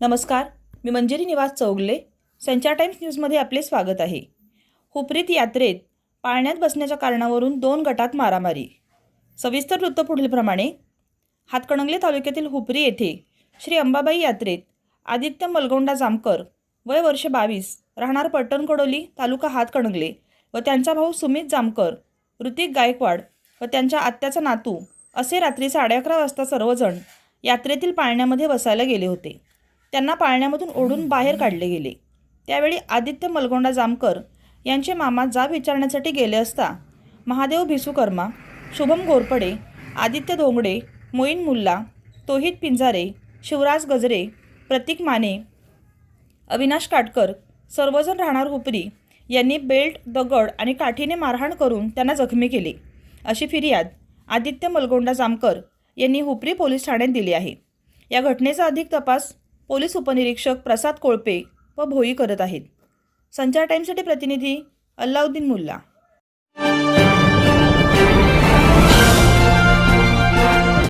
नमस्कार मी मंजिरी निवास चौगले संचार टाइम्स न्यूजमध्ये आपले स्वागत आहे. हुपरीत यात्रेत पाळण्यात बसण्याच्या कारणावरून दोन गटात मारामारी. सविस्तर वृत्त पुढीलप्रमाणे. हातकणंगले तालुक्यातील हुपरी येथे श्री अंबाबाई यात्रेत आदित्य मलगोंडा जामकर वय वर्ष बावीस राहणार पट्टणकडोली तालुका हातकणंगले व त्यांचा भाऊ सुमित जामकर ऋतिक गायकवाड व त्यांच्या आत्याचा नातू असे रात्री साडे अकरा वाजता सर्वजण यात्रेतील पाळण्यामध्ये बसायला गेले होते. त्यांना पाळण्यामधून ओढून बाहेर काढले गेले. त्यावेळी आदित्य मलगोंडा जामकर यांचे मामा जाब विचारण्यासाठी गेले असता महादेव भिसुकर्मा शुभम घोरपडे आदित्य धोंगडे मोईन मुल्ला तोहित पिंजारे शिवराज गजरे प्रतीक माने अविनाश काटकर सर्वजण राहणार हुपरी यांनी बेल्ट दगड आणि काठीने मारहाण करून त्यांना जखमी केले. अशी फिर्याद आदित्य मलगोंडा जामकर यांनी हुपरी पोलीस ठाण्यात दिली आहे. या घटनेचा अधिक तपास पोलीस उपनिरीक्षक प्रसाद कोळपे व भोई करत आहेत. संचार टाईमसाठी प्रतिनिधी अल्लाउद्दीन मुल्ला.